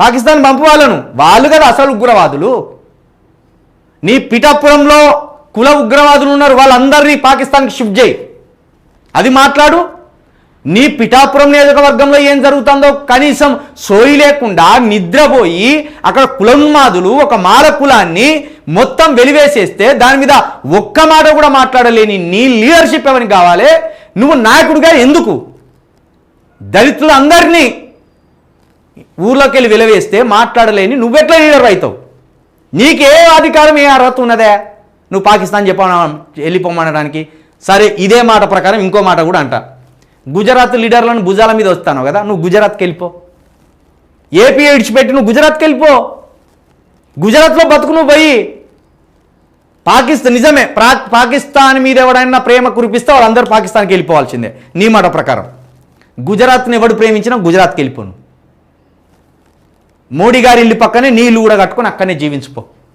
పాకిస్తాన్ పంపు వాళ్ళను వాళ్ళు కదా అసలు ఉగ్రవాదులు. నీ పిఠాపురంలో కుల ఉగ్రవాదులు ఉన్నారు వాళ్ళందరినీ పాకిస్తాన్కి షిఫ్ట్ చేయి. అది మాట్లాడు. నీ పిఠాపురం నియోజకవర్గంలో ఏం జరుగుతుందో కనీసం సోయి లేకుండా నిద్రపోయి అక్కడ కులన్మాదులు ఒక మాల కులాన్ని మొత్తం వెలివేసేస్తే దాని మీద ఒక్క మాట కూడా మాట్లాడలేని నీ లీడర్షిప్ ఎవరికి కావాలి? నువ్వు నాయకుడిగా ఎందుకు? దళితులందరినీ ఊర్లోకి వెళ్ళి విలవేస్తే మాట్లాడలేని నువ్వెట్లా లీడర్ అవుతావు? నీకే అధికారం ఏ అర్హత ఉన్నదే? నువ్వు పాకిస్తాన్ చెప్ప వెళ్ళిపోమనడానికి? సరే ఇదే మాట ప్రకారం ఇంకో మాట కూడా అంట. గుజరాత్ లీడర్లను భుజాల మీద వస్తాను కదా నువ్వు గుజరాత్కి వెళ్ళిపో. ఏపీ విడిచిపెట్టి నువ్వు గుజరాత్కి వెళ్ళిపో. గుజరాత్లో బతుకు నువ్వు పోయి. పాకిస్తాన్ నిజమే ప్రా పాకిస్తాన్ మీద ఎవడైనా ప్రేమ కురిపిస్తే వాళ్ళందరూ పాకిస్తాన్కి వెళ్ళిపోవాల్సిందే. నీ మాట ప్రకారం. గుజరాత్ని ఎవడు ప్రేమించినా గుజరాత్కి వెళ్ళిపోను. మోడీ గారి ఇల్లు పక్కనే నీళ్ళు కూడా కట్టుకొని అక్కడనే జీవించిపో